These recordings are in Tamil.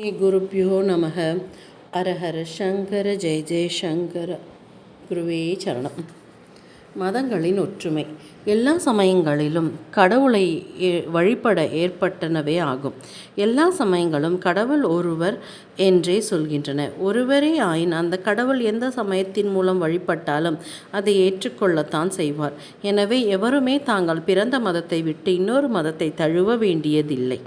குருப்பியோ நமக அரஹர சங்கர ஜெய சங்கர குருவே சரணம் மதங்களின் ஒற்றுமை. எல்லா சமயங்களிலும் கடவுளை ஏ- வழிபட ஏற்பட்டனவே ஆகும். எல்லா சமயங்களும் கடவுள் ஒருவர் என்றே சொல்கின்றன. ஒருவரே ஆயின் அந்த கடவுள் எந்த சமயத்தின் மூலம் வழிபட்டாலும் அதை ஏற்றுக்கொள்ளத்தான் செய்வார். எனவே எவருமே தாங்கள் பிறந்த மதத்தை விட்டு இன்னொரு மதத்தை தழுவ வேண்டியதில்லை.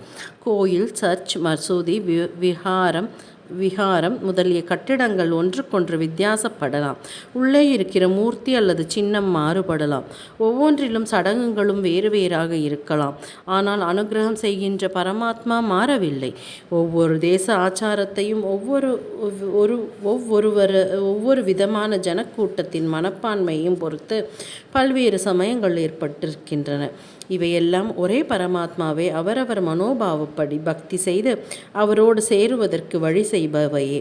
கோயில் சர்ச் மசூதி வி விஹாரம் விகாரம் முதலிய கட்டிடங்கள் ஒன்றுக்கொன்று வித்தியாசப்படலாம். உள்ளே இருக்கிற மூர்த்தி அல்லது சின்னம் மாறுபடலாம். ஒவ்வொன்றிலும் சடங்குகளும் வேறு வேறாக இருக்கலாம். ஆனால் அனுக்கிரகம் செய்கின்ற பரமாத்மா மாறவில்லை. ஒவ்வொரு தேச ஆச்சாரத்தையும் ஒவ்வொரு ஒரு ஒவ்வொருவர் ஒவ்வொரு விதமான ஜனக்கூட்டத்தின் மனப்பான்மையும் பொறுத்து பல்வேறு சமயங்கள் ஏற்பட்டிருக்கின்றன. இவையெல்லாம் ஒரே பரமாத்மாவை அவரவர் மனோபாவப்படி பக்தி செய்து அவரோடு சேருவதற்கு வழி செய்பவையே.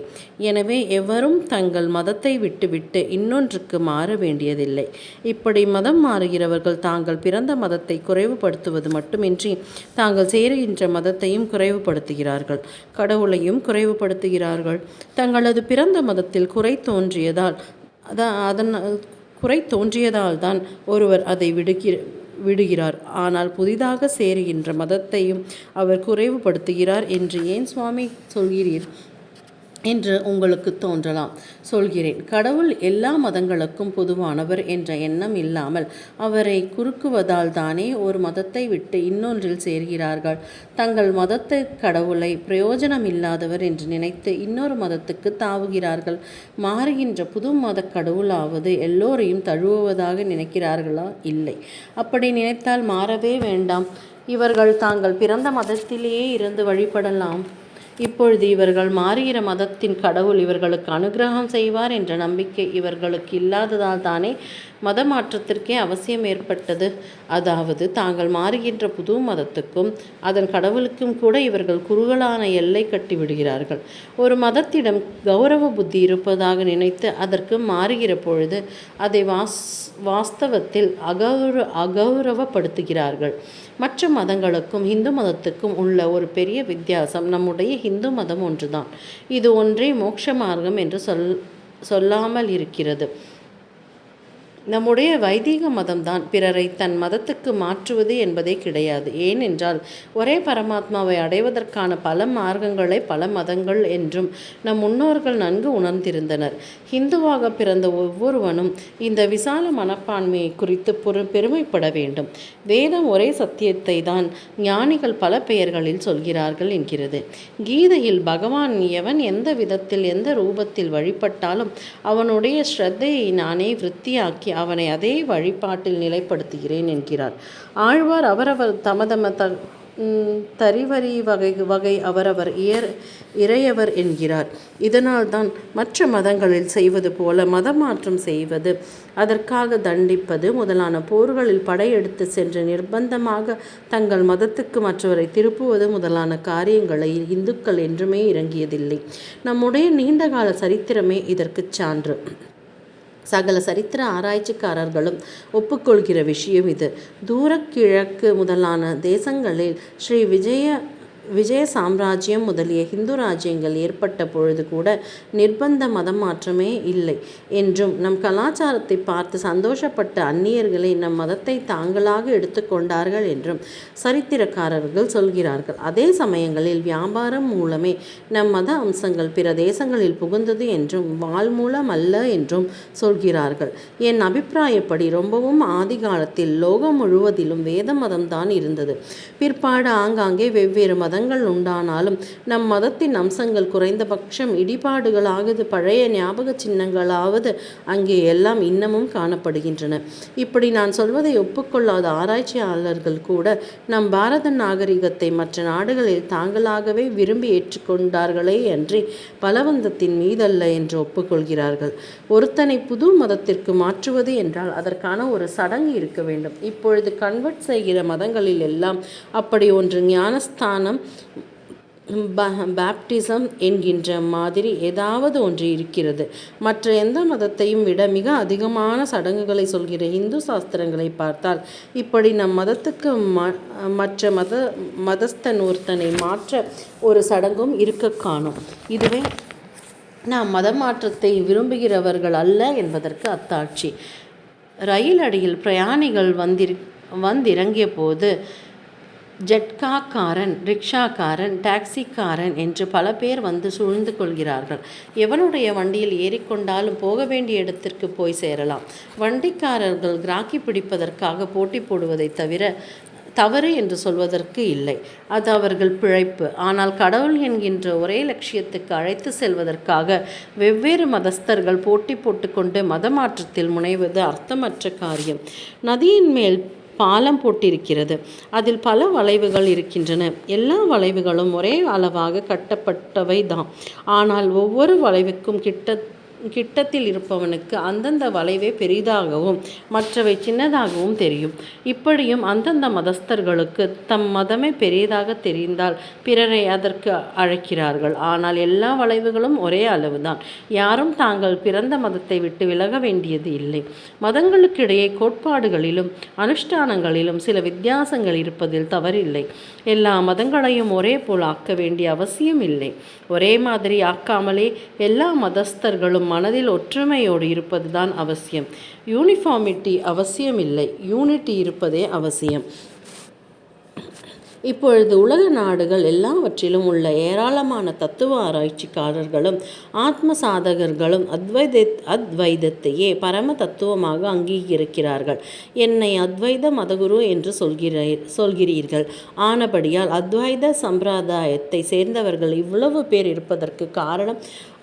எனவே எவரும் தங்கள் மதத்தை விட்டுவிட்டு இன்னொன்றுக்கு மாற வேண்டியதில்லை. இப்படி மதம் மாறுகிறவர்கள் தாங்கள் பிறந்த மதத்தை குறைவுபடுத்துவது மட்டுமின்றி தாங்கள் சேருகின்ற மதத்தையும் குறைவுபடுத்துகிறார்கள். கடவுளையும் குறைவுபடுத்துகிறார்கள். தங்களது பிறந்த மதத்தில் குறை தோன்றியதால் அதான் அதன் குறை தோன்றியதால் தான் ஒருவர் அதை விடுகிற விடுகிறார். ஆனால் புதிதாக சேருகின்ற மதத்தையும் அவர் குறைவுபடுத்துகிறார் என்று ஏன் சுவாமி சொல்கிறீர்? என்று உங்களுக்கு தோன்றலாம். சொல்கிறேன். கடவுள் எல்லா மதங்களுக்கும் பொதுவானவர் என்ற எண்ணம் இல்லாமல் அவரை குறுக்குவதால் தானே ஒரு மதத்தை விட்டு இன்னொன்றில் சேர்கிறார்கள். தங்கள் மதத்தை கடவுளை பிரயோஜனம் இல்லாதவர் என்று நினைத்து இன்னொரு மதத்துக்கு தாவுகிறார்கள். மாறுகின்ற புது மத கடவுளாவது எல்லோரையும் தழுவுவதாக நினைக்கிறார்களா? இல்லை. அப்படி நினைத்தால் மாறவே வேண்டாம். இவர்கள் தாங்கள் பிறந்த மதத்திலேயே இருந்து வழிபடலாம். இப்பொழுது இவர்கள் மாறுகிற மதத்தின் கடவுள் இவர்களுக்கு அனுக்கிரகம் செய்வார் என்ற நம்பிக்கை இவர்களுக்கு இல்லாததால் தானே மத மாற்றத்திற்கே அவசியம் ஏற்பட்டது. அதாவது தாங்கள் மாறுகின்ற புது மதத்துக்கும் அதன் கடவுளுக்கும் கூட இவர்கள் குறுகலான எல்லை கட்டிவிடுகிறார்கள் ஒரு மதத்திடம் கௌரவ புத்தி இருப்பதாக நினைத்து அதற்கு மாறுகிற பொழுது அதை வாஸ் வாஸ்தவத்தில் அகௌர அகௌரவப்படுத்துகிறார்கள். மற்ற மதங்களுக்கும் இந்து மதத்துக்கும் உள்ள ஒரு பெரிய வித்தியாசம் நம்முடைய இந்து மதம் ஒன்றுதான். இது ஒன்றே மோட்ச மார்க்கம் என்று சொல் சொல்லாமல் இருக்கிறது. நம்முடைய வைதீக மதம்தான் பிறரை தன் மதத்துக்கு மாற்றுவது என்பதே கிடையாது. ஏனென்றால் ஒரே பரமாத்மாவை அடைவதற்கான பல மார்க்கங்களை பல மதங்கள் என்றும் நம் முன்னோர்கள் நன்கு உணர்ந்திருந்தனர். ஹிந்துவாக பிறந்த ஒவ்வொருவனும் இந்த விசால மனப்பான்மையை குறித்து பொறு பெருமைப்பட வேண்டும். வேதம் ஒரே சத்தியத்தை தான் ஞானிகள் பல பெயர்களில் சொல்கிறார்கள் என்கிறது. கீதையில் பகவான் எவன் எந்த விதத்தில் எந்த ரூபத்தில் வழிபட்டாலும் அவனுடைய ஸ்ரத்தையை நானே விருத்தியாக்கி அவனை அதே வழிபாட்டில் நிலைப்படுத்துகிறேன் என்கிறார். ஆழ்வார் அவரவர் தமதம த ம், தரிவரி வகை வகை அவரவர் இயர் இறையவர் என்கிறார். இதனால்தான் மற்ற மதங்களில் செய்வது போல மதமாற்றம் செய்வது அதற்காக தண்டிப்பது முதலான போர்களில் படையெடுத்து சென்று நிர்பந்தமாக தங்கள் மதத்துக்கு மற்றவரை திருப்புவது முதலான காரியங்களை இந்துக்கள் என்றுமே இறங்கியதில்லை நம்முடைய நீண்டகால சரித்திரமே இதற்குச் சான்று. சகல சரித்திர ஆராய்ச்சிக்காரர்களும் ஒப்புக்கொள்கிற விஷயம் இது. தூரக்கிழக்கு முதலான தேசங்களில் ஸ்ரீ விஜய விஜய சாம்ராஜ்யம் முதலிய ஹிந்து ராஜ்யங்கள் ஏற்பட்ட பொழுது கூட நிர்பந்த மதம் மாற்றமே இல்லை என்றும் நம் கலாச்சாரத்தை பார்த்து சந்தோஷப்பட்ட அந்நியர்களை நம் மதத்தை தாங்களாக எடுத்துக்கொண்டார்கள் என்றும் சரித்திரக்காரர்கள் சொல்கிறார்கள். அதே சமயங்களில் வியாபாரம் மூலமே நம் மத அம்சங்கள் பிற தேசங்களில் புகுந்தது என்றும் வாழ் மூலம் அல்ல என்றும் சொல்கிறார்கள். என் அபிப்பிராயப்படி ரொம்பவும் ஆதி காலத்தில் லோகம் முழுவதிலும் வேத மதம்தான் இருந்தது. பிற்பாடு ஆங்காங்கே வெவ்வேறு மதங்கள் உண்டானாலும் நம் மதத்தின் அம்சங்கள் குறைந்தபட்சம் இடிபாடுகளாவது பழைய ஞாபக சின்னங்களாவது அங்கே எல்லாம் இன்னமும் காணப்படுகின்றன. இப்படி நான் சொல்வதை ஒப்புக்கொள்ளாத ஆராய்ச்சியாளர்கள் கூட நம் பாரத நாகரிகத்தை மற்ற நாடுகளில் தாங்களாகவே விரும்பி ஏற்றுக்கொண்டார்களே அன்றி பலவந்தத்தின் மீதல்ல என்று ஒப்புக்கொள்கிறார்கள். ஒருத்தனை புது மதத்திற்கு மாற்றுவது என்றால் அதற்கான ஒரு சடங்கு இருக்க வேண்டும். இப்பொழுது கன்வெர்ட் செய்கிற மதங்களில் எல்லாம் அப்படி ஒன்று ஞானஸ்தானம் பேப்டிசம் என்கின்ற மாதிரி ஏதாவது ஒன்று இருக்கிறது. மற்ற எந்த மதத்தையும் விட மிக அதிகமான சடங்குகளை சொல்கிற இந்து சாஸ்திரங்களை பார்த்தால் இப்படி நம் மதத்துக்கு ம மற்ற மத மதஸ்தன் ஒருத்தனை மாற்ற ஒரு சடங்கும் இருக்க காணும். இதுவே நாம் மத மாற்றத்தை விரும்புகிறவர்கள் அல்ல என்பதற்கு அத்தாட்சி. ரயில் அடியில் பிரயாணிகள் வந்திரு வந்திறங்கிய போது ஜட்காக்காரன் ரிக்ஷாக்காரன் டாக்ஸிக்காரன் என்று பல பேர் வந்து சூழ்ந்து கொள்கிறார்கள். எவனுடைய வண்டியில் ஏறிக்கொண்டாலும் போக வேண்டிய இடத்திற்கு போய் சேரலாம். வண்டிக்காரர்கள் கிராக்கி பிடிப்பதற்காக போட்டி போடுவதை தவிர தவறு என்று சொல்வதற்கு இல்லை. அது அவர்கள் பிழைப்பு. ஆனால் கடவுள் என்கின்ற ஒரே லட்சியத்துக்கு அழைத்து செல்வதற்காக வெவ்வேறு மதஸ்தர்கள் போட்டி போட்டுக்கொண்டு மத மாற்றத்தில் முனைவது அர்த்தமற்ற காரியம். நதியின் மேல் பாலம் போட்டிருக்கிறது. அதில் பல வளைவுகள் இருக்கின்றன. எல்லா வளைவுகளும் ஒரே அளவாக கட்டப்பட்டவை தான் ஆனால் ஒவ்வொரு வளைவுக்கும் கிட்ட கிட்டத்தில் இருப்பவனுக்கு அந்தந்த வளைவே பெரிதாகவும் மற்றவை சின்னதாகவும் தெரியும். இப்படியும் அந்தந்த மதஸ்தர்களுக்கு தம் மதமே பெரியதாக தெரிந்தால் பிறரை அதற்கு அழைக்கிறார்கள். ஆனால் எல்லா வளைவுகளும் ஒரே அளவுதான். யாரும் தாங்கள் பிறந்த மதத்தை விட்டு விலக வேண்டியது இல்லை. மதங்களுக்கிடையே கோட்பாடுகளிலும் அனுஷ்டானங்களிலும் சில வித்தியாசங்கள் இருப்பதில் தவறில்லை. எல்லா மதங்களையும் ஒரே போல் ஆக்க வேண்டிய அவசியம் இல்லை. ஒரே மாதிரி ஆக்காமலே எல்லா மதஸ்தர்களும் மனதில் ஒற்றுமையோடு இருப்பதுதான் அவசியம். யூனிஃபார்மிட்டி அவசியமில்லை. யூனிட்டி இருப்பதே அவசியம். இப்பொழுது உலக நாடுகள் எல்லாவற்றிலும் உள்ள ஏராளமான தத்துவ ஆராய்ச்சிக்காரர்களும் ஆத்ம சாதகர்களும் அத்வைத அத்வைதத்தையே பரம தத்துவமாக அங்கீகரிக்கிறார்கள். என்னை அத்வைத மதகுரு என்று சொல்கிற சொல்கிறீர்கள். ஆனபடியால் அத்வைத சம்பிரதாயத்தை சேர்ந்தவர்கள் இவ்வளவு பேர் இருப்பதற்கு காரணம்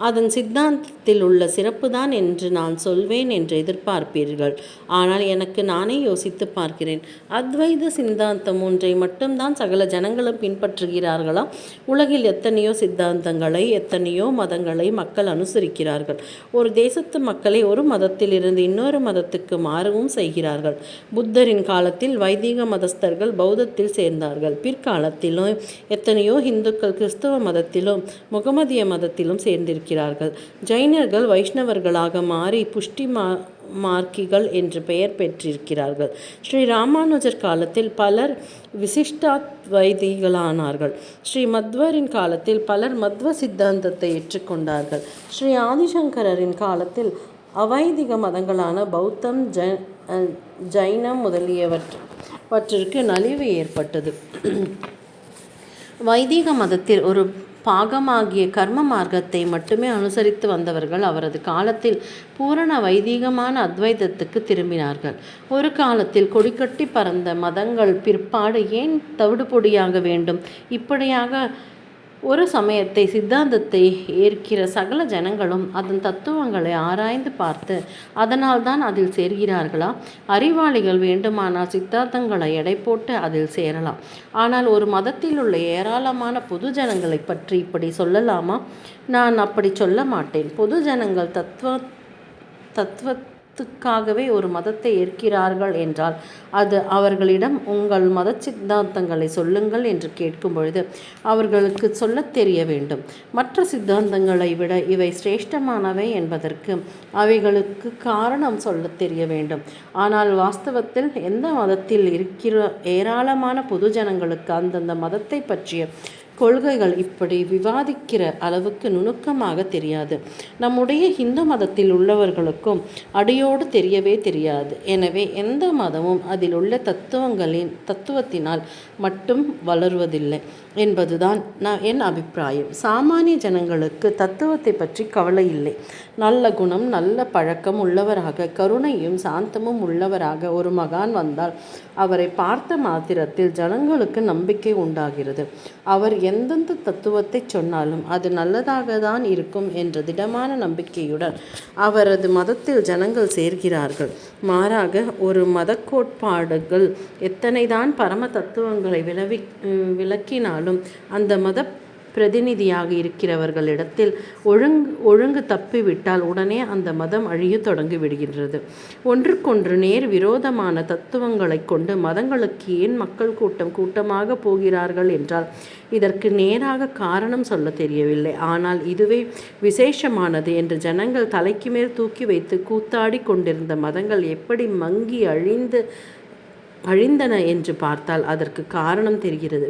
அதன் சித்தாந்தத்தில் உள்ள சிறப்புதான் என்று நான் சொல்வேன் என்று எதிர்பார்ப்பீர்கள். ஆனால் எனக்கு நானே யோசித்து பார்க்கிறேன். அத்வைத சித்தாந்தம் ஒன்றை மட்டும்தான் சகல ஜனங்களும் பின்பற்றுகிறார்களா? உலகில் எத்தனையோ சித்தாந்தங்களை எத்தனையோ மதங்களை மக்கள் அனுசரிக்கிறார்கள். ஒரு தேசத்து மக்களை ஒரு மதத்திலிருந்து இன்னொரு மதத்துக்கு மாறவும் செய்கிறார்கள். புத்தரின் காலத்தில் வைதிக மதஸ்தர்கள் பௌத்தத்தில் சேர்ந்தார்கள். பிற்காலத்திலும் எத்தனையோ இந்துக்கள் கிறிஸ்தவ மதத்திலும் முகமதிய மதத்திலும் சேர்ந்திருக்கிறார்கள். ஜைனர்கள் வைஷ்ணவர்களாக மாறி புஷ்டி மா மார்க்கிகள் என்று பெயர் பெற்றிருக்கிறார்கள். ஸ்ரீ ராமானுஜர் காலத்தில் பலர் விசிஷ்டாத்வைதிகளானார்கள். ஸ்ரீ மத்வரின் காலத்தில் பலர் மத்வ சித்தாந்தத்தை ஏற்றுக்கொண்டார்கள். ஸ்ரீ ஆதிசங்கரின் காலத்தில் அவைதிக மதங்களான பௌத்தம் ஜ ஜைனம் முதலியவற்றிற்கு நலிவு ஏற்பட்டது. வைதிக மதத்தில் ஒரு பாகமாகிய கர்ம மார்க்கத்தை மட்டுமே அனுசரித்து வந்தவர்கள் அவரது காலத்தில் பூரண வைதீகமான அத்வைதத்துக்கு திரும்பினார்கள். ஒரு காலத்தில் கொடிக்கட்டி பறந்த மதங்கள் பிற்பாடு ஏன் தவிடுபொடியாக வேண்டும்? இப்படியாக ஒரு சமயத்தை சித்தாந்தத்தை ஏற்கிற சகல ஜனங்களும் அதன் தத்துவங்களை ஆராய்ந்து பார்த்து அதனால்தான் அதில் சேர்கிறார்களா? அறிவாளிகள் வேண்டுமானால் சித்தாந்தங்களை எடை போட்டு அதில் சேரலாம். ஆனால் ஒரு மதத்தில் உள்ள ஏராளமான பொது ஜனங்களை பற்றி இப்படி சொல்லலாமா? நான் அப்படி சொல்ல மாட்டேன். பொது ஜனங்கள் தத்துவ தத்துவ மதத்துக்காகவே ஒரு மதத்தை ஏற்கிறார்கள் என்றால் அது அவர்களிடம் உங்கள் மத சித்தாந்தங்களை சொல்லுங்கள் என்று கேட்கும் பொழுது அவர்களுக்கு சொல்லத் தெரிய வேண்டும். மற்ற சித்தாந்தங்களை விட இவை சிரேஷ்டமானவை என்பதற்கு அவைகளுக்கு காரணம் சொல்லத் தெரிய வேண்டும். ஆனால் வாஸ்தவத்தில் எந்த மதத்தில் இருக்கிற ஏராளமான பொதுஜனங்களுக்கு அந்தந்த மதத்தை பற்றிய கொள்கைகள் இப்படி விவாதிக்கிற அளவுக்கு நுணுக்கமாக தெரியாது. நம்முடைய இந்து மதத்தில் உள்ளவர்களுக்கும் அடியோடு தெரியவே தெரியாது. எனவே எந்த மதமும் அதில் உள்ள தத்துவங்களின் தத்துவத்தினால் மட்டும் வளருவதில்லை. என்பதுதான் நான் என் அபிப்பிராயம். சாமானிய ஜனங்களுக்கு தத்துவத்தை பற்றி கவலை இல்லை. நல்ல குணம் நல்ல பழக்கம் உள்ளவராக கருணையும் சாந்தமும் உள்ளவராக ஒரு மகான் வந்தால் அவரை பார்த்த மாத்திரத்தில் ஜனங்களுக்கு நம்பிக்கை உண்டாகிறது. அவர் எந்தெந்த தத்துவத்தை சொன்னாலும் அது நல்லதாக தான் இருக்கும் என்ற திடமான நம்பிக்கையுடன் அவரது மதத்தில் ஜனங்கள் சேர்கிறார்கள். மாறாக ஒரு மத கோட்பாடுகள் எத்தனைதான் பரம தத்துவங்களை விளவி விளக்கினாலும் அந்த மத பிரதிநிதியாக இருக்கிறவர்களிடத்தில் ஒழுங்கு ஒழுங்கு தப்பிவிட்டால் உடனே அந்த மதம் அழியத் தொடங்கி விடுகின்றது ஒன்றுக்கொன்று நேர் விரோதமான தத்துவங்களை கொண்டு மதங்களுக்கு ஏன் மக்கள் கூட்டம் கூட்டமாக போகிறார்கள் என்றால் இதற்கு நேராக காரணம் சொல்ல தெரியவில்லை. ஆனால் இதுவே விசேஷமானது என்று ஜனங்கள் தலைக்கு மேல் தூக்கி வைத்து கூத்தாடி கொண்டிருந்த மதங்கள் எப்படி மங்கி அழிந்து அழிந்தன என்று பார்த்தால் அதற்கு காரணம் தெரிகிறது.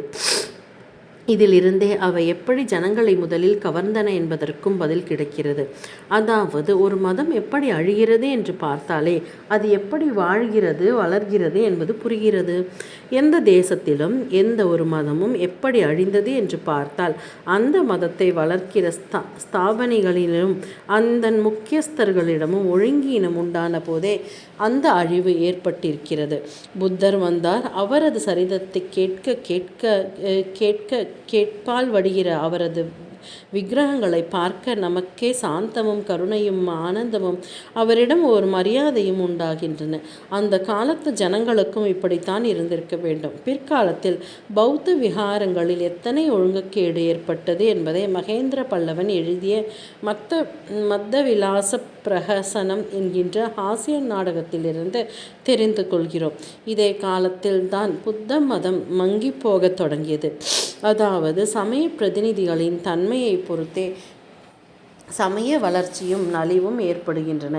இதிலிருந்தே அவை எப்படி ஜனங்களை முதலில் கவர்ந்தன என்பதற்கும் பதில் கிடைக்கிறது. அதாவது ஒரு மதம் எப்படி அழிகிறது என்று பார்த்தாலே அது எப்படி வாழ்கிறது வளர்கிறது என்பது புரிகிறது. எந்த தேசத்திலும் எந்த ஒரு மதமும் எப்படி அழிந்தது என்று பார்த்தால் அந்த மதத்தை வளர்க்கிற ஸ்தா ஸ்தாபனைகளிலும் அந்த முக்கியஸ்தர்களிடமும் ஒழுங்கீனம் உண்டான போதே அந்த அழிவு ஏற்பட்டிருக்கிறது. புத்தர் வந்தார் அவரது சரிதத்தை கேட்க கேட்க கேட்க கேட்பால் வடுகிற அவரது விக்கிரகங்களை பார்க்க நமக்கே சாந்தமும் கருணையும் ஆனந்தமும் அவரிடம் ஒரு மரியாதையும் உண்டாகின்றன. அந்த காலத்து ஜனங்களுக்கும் இப்படித்தான் இருந்திருக்க வேண்டும். பிற்காலத்தில் பௌத்த விகாரங்களில் எத்தனை ஒழுங்குக்கேடு ஏற்பட்டது என்பதை மகேந்திர பல்லவன் எழுதிய மத்த மத்த விலாச பிரகசனம் என்கின்ற ஹாசிய நாடகத்திலிருந்து தெரிந்து கொள்கிறோம் இதே காலத்தில்தான் புத்த மதம் மங்கி போகத் தொடங்கியது. அதாவது சமய பிரதிநிதிகளின் தன்மையை பொறுத்தே சமய வளர்ச்சியும் நலிவும் ஏற்படுகின்றன.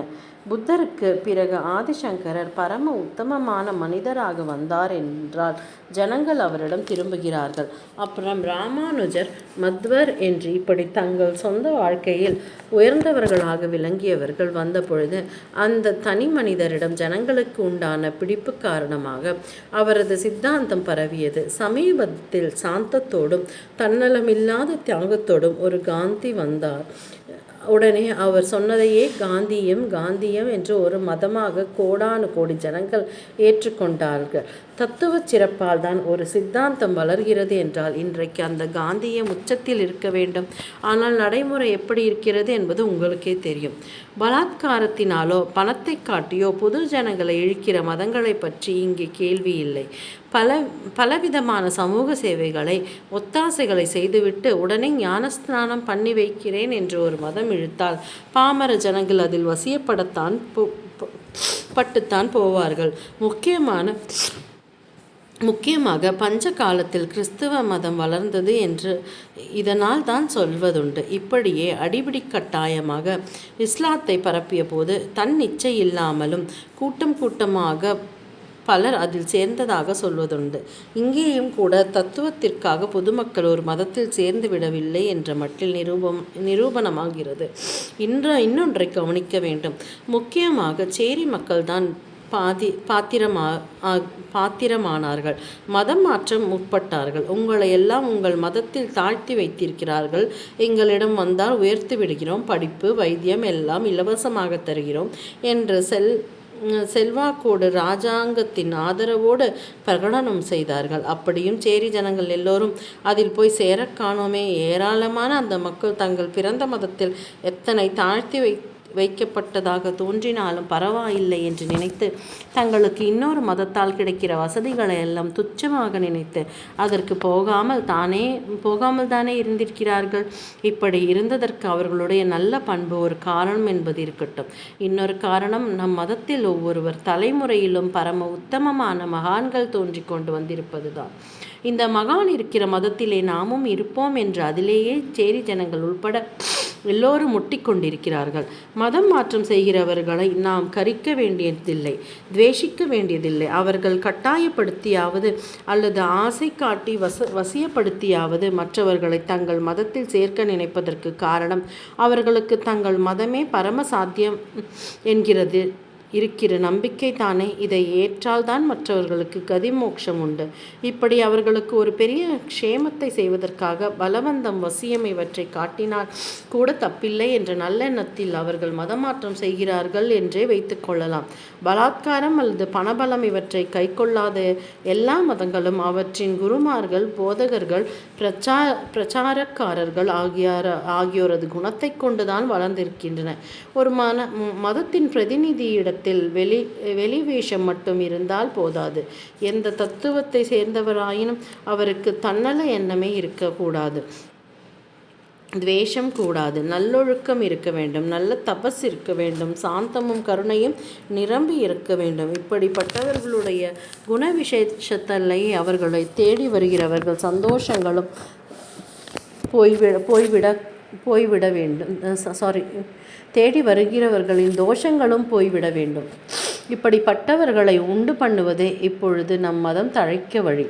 புத்தருக்கு பிறகு ஆதிசங்கரர் பரம உத்தமமான மனிதராக வந்தார் என்றால் ஜனங்கள் அவரிடம் திரும்புகிறார்கள். அப்புறம் ராமானுஜர் மத்வர் என்று இப்படி தங்கள் சொந்த வாழ்க்கையில் உயர்ந்தவர்களாக விளங்கியவர்கள் வந்தபொழுது அந்த தனி மனிதரிடம் ஜனங்களுக்கு உண்டான பிடிப்பு காரணமாக அவரது சித்தாந்தம் பரவியது. சமீபத்தில் சாந்தத்தோடும் தன்னலமில்லாத தியாகத்தோடும் ஒரு காந்தி வந்தார். உடனே அவர் சொன்னதையே காந்தியம் காந்தியம் என்று ஒரு மதமாக கோடானு கோடி ஜனங்கள் ஏற்றுக்கொண்டார்கள். தத்துவ சிறப்பால் தான் ஒரு சித்தாந்தம் வளர்கிறது என்றால் இன்றைக்கு அந்த காந்தியம் உச்சத்தில் இருக்க வேண்டும். ஆனால் நடைமுறை எப்படி இருக்கிறது என்பது உங்களுக்கே தெரியும். பலாத்காரத்தினாலோ பணத்தை காட்டியோ பொது ஜனங்களை இழுக்கிற மதங்களை பற்றி இங்கே கேள்வி இல்லை. பல பலவிதமான சமூக சேவைகளை ஒத்தாசைகளை செய்துவிட்டு உடனே ஞானஸ்நானம் பண்ணி வைக்கிறேன் என்று ஒரு மதம் இழுத்தால் பாமர ஜனங்கள் அதில் வசியப்படத்தான் பட்டுத்தான் போவார்கள். முக்கியமான முக்கியமாக பஞ்ச காலத்தில் கிறிஸ்துவ மதம் வளர்ந்தது என்று இதனால் தான் சொல்வதுண்டு. இப்படியே அடிபிடி கட்டாயமாக இஸ்லாத்தை பரப்பிய போது தன் இல்லாமலும் கூட்டம் கூட்டமாக பலர் அதில் சேர்ந்ததாக சொல்வதுண்டு. இங்கேயும் கூட தத்துவத்திற்காக பொதுமக்கள் ஒரு மதத்தில் சேர்ந்து விடவில்லை என்ற மட்டில் நிரூபம் நிரூபணமாகிறது. இன்று இன்னொன்றை கவனிக்க வேண்டும். முக்கியமாக சேரி மக்கள்தான் பாதி பாத்திரமா பாத்திரமானார்கள். மதம் மாற்றம் முற்பட்டார்கள். உங்களை எல்லாம் உங்கள் மதத்தில் தாழ்த்தி வைத்திருக்கிறார்கள். எங்களிடம் வந்தால் உயர்த்தி விடுகிறோம். படிப்பு வைத்தியம் எல்லாம் இலவசமாக தருகிறோம். என்று செல் செல்வாக்கோடு ராஜாங்கத்தின் ஆதரவோடு பிரகடனம் செய்தார்கள். அப்படியும் சேரி ஜனங்கள் எல்லோரும் அதில் போய் சேர காணோமே. ஏராளமான அந்த மக்கள் தங்கள் பிறந்த மதத்தில் எத்தனை தாழ்த்தி வை வைக்கப்பட்டதாக தோன்றினாலும் பரவாயில்லை என்று நினைத்து தங்களுக்கு இன்னொரு மதத்தால் கிடைக்கிற வசதிகளை எல்லாம் துச்சமாக நினைத்து அதற்கு போகாமல் தானே போகாமல் தானே இருந்திருக்கிறார்கள். இப்படி இருந்ததற்கு அவர்களுடைய நல்ல பண்பு ஒரு காரணம் என்பது இருக்கட்டும். இன்னொரு காரணம் நம் மதத்தில் ஒவ்வொருவர் தலைமுறையிலும் பரம உத்தமமான மகான்கள் தோன்றி கொண்டு வந்திருப்பதுதான். இந்த மகான் இருக்கிற மதத்திலே நாமும் இருப்போம் என்று அதிலேயே சேரி ஜனங்கள் உள்பட எல்லோரும் முட்டிக்கொண்டிருக்கிறார்கள் மதம் மாற்றம் செய்கிறவர்களை நாம் கரிக்க வேண்டியதில்லை துவேஷிக்க வேண்டியதில்லை. அவர்கள் கட்டாயப்படுத்தியாவது அல்லது ஆசை காட்டி வச வசியப்படுத்தியாவது மற்றவர்களை தங்கள் மதத்தில் சேர்க்க நினைப்பதற்கு காரணம் அவர்களுக்கு தங்கள் மதமே பரம சாத்தியம் என்கிறது. இருக்கிற நம்பிக்கை தானே? இதை ஏற்றால்தான் மற்றவர்களுக்கு கதிமோட்சம் உண்டு. இப்படி அவர்களுக்கு ஒரு பெரிய க்ஷேமத்தை செய்வதற்காக பலவந்தம் வசியம் இவற்றை காட்டினால் கூட தப்பில்லை என்ற நல்லெண்ணத்தில் அவர்கள் மதமாற்றம் செய்கிறார்கள் என்றே வைத்துக்கொள்ளலாம் பலாத்காரம் அல்லது பணபலம் இவற்றை கை கொள்ளாத எல்லா மதங்களும் அவற்றின் குருமார்கள் போதகர்கள் பிரச்சா பிரச்சாரக்காரர்கள் ஆகியார ஆகியோரது குணத்தை கொண்டுதான் வளர்ந்திருக்கின்றன. ஒரு மன மதத்தின் பிரதிநிதியிட இடத்தில் வெளி வெளி வேஷம் மட்டும் இருந்தால் போதாது. எந்த தத்துவத்தை சேர்ந்தவராயினும் அவருக்கு தன்னல எண்ணமே இருக்கக்கூடாது. துவேஷம் கூடாது. நல்லொழுக்கம் இருக்க வேண்டும். நல்ல தபஸ் இருக்க வேண்டும். சாந்தமும் கருணையும் நிரம்பி இருக்க வேண்டும். இப்படிப்பட்டவர்களுடைய குண விசேஷத்தல்லை அவர்களை தேடி வருகிறவர்கள் சந்தோஷங்களும் போய்விட போய்விட போய்விட வேண்டும். சாரி தேடி வருகிறவர்களின் தோஷங்களும் போய்விட வேண்டும். இப்படிப்பட்டவர்களை உண்டு பண்ணுவதே இப்பொழுது நம் மதம் தழைக்க வழி.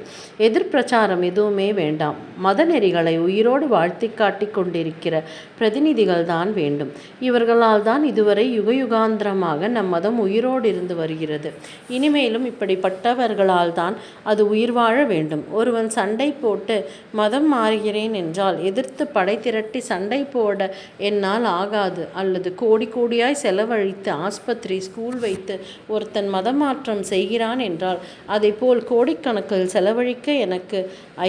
எதிர்பிரச்சாரம் எதுவுமே வேண்டாம். மத நெறிகளை உயிரோடு வாழ்த்தி காட்டி கொண்டிருக்கிற பிரதிநிதிகள் தான் வேண்டும். இவர்களால் தான் இதுவரை யுகயுகாந்திரமாக நம் மதம் உயிரோடு இருந்து வருகிறது. இனிமேலும் இப்படிப்பட்டவர்களால் தான் அது உயிர் வாழ வேண்டும். ஒருவன் சண்டை போட்டு மதம் மாறுகிறேன் என்றால் எதிர்த்து படை திரட்டி சண்டை போட என்னால் ஆகாது. அல்லது கோடி கோடியாய் செலவழித்து ஆஸ்பத்திரி ஸ்கூல் வைத்து ஒருத்தன் மதமாற்றம் செய்கிறான் என்றால் அதை போல் கோடிக்கணக்கில் செலவழிக்க எனக்கு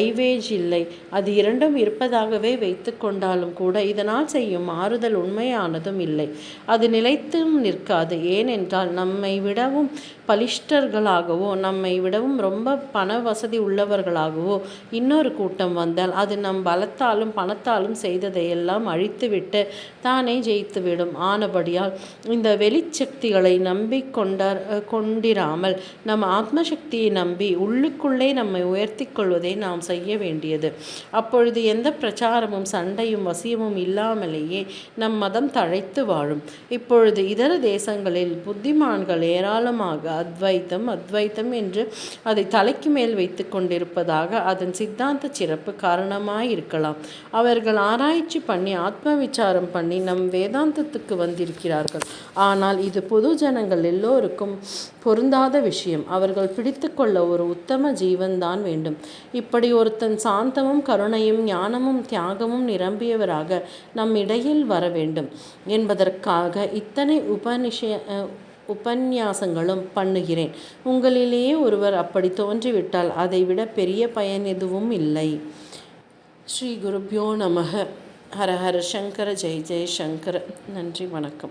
ஐவேஜ் இல்லை. அது இரண்டும் இருப்பதாகவே வைத்து கொண்டாலும் கூட இதனால் செய்யும் மாறுதல் உண்மையானதும் இல்லை. அது நிலைத்தும் நிற்காது. ஏனென்றால் நம்மை விடவும் பலிஷ்டர்களாகவோ நம்மை விடவும் ரொம்ப பண வசதி உள்ளவர்களாகவோ இன்னொரு கூட்டம் வந்தால் அது நம் பலத்தாலும் பணத்தாலும் செய்ததையெல்லாம் அழித்துவிட்டு தானே ஜெயித்துவிடும். ஆனபடியால் இந்த வெளிச்சக்திகளை நம்பிக்கொண்ட நம்பிக்கொண்டார் கொண்டிராமல் நம் ஆத்மசக்தியை நம்பி உள்ளுக்குள்ளே நம்மை உயர்த்தி கொள்வதை நாம் செய்ய வேண்டியது. அப்பொழுது எந்த பிரச்சாரமும் சண்டையும் வசியமும் இல்லாமலேயே நம் மதம் தழைத்து வாழும். இப்பொழுது இதர தேசங்களில் புத்திமான்கள் ஏராளமாக அத்வைத்தம் அத்வைத்தம் என்று அதை தலைக்கு மேல் வைத்து கொண்டிருப்பதாக அதன் சித்தாந்த சிறப்பு காரணமாயிருக்கலாம். அவர்கள் ஆராய்ச்சி பண்ணி ஆத்ம விசாரம் பண்ணி நம் வேதாந்தத்துக்கு வந்திருக்கிறார்கள். ஆனால் இது பொது ஜனங்கள் எல்லோருக்கும் பொருந்தாத விஷயம். அவர்கள் பிடித்து கொள்ள ஒரு உத்தம ஜீவன்தான் வேண்டும். இப்படி ஒருத்தன் சாந்தமும் கருணையும் ஞானமும் தியாகமும் நிரம்பியவராக நம் இடையில் வர வேண்டும். என்பதற்காக இத்தனை உபனிஷ உபன்யாசங்களும் பண்ணுகிறேன். உங்களிலேயே ஒருவர் அப்படி தோன்றிவிட்டால் அதைவிட பெரிய பயன் எதுவும் இல்லை. ஸ்ரீ குருப்பியோ நமக. ஹர ஹர சங்கர ஜெய் ஜெய் சங்கர. நன்றி வணக்கம்.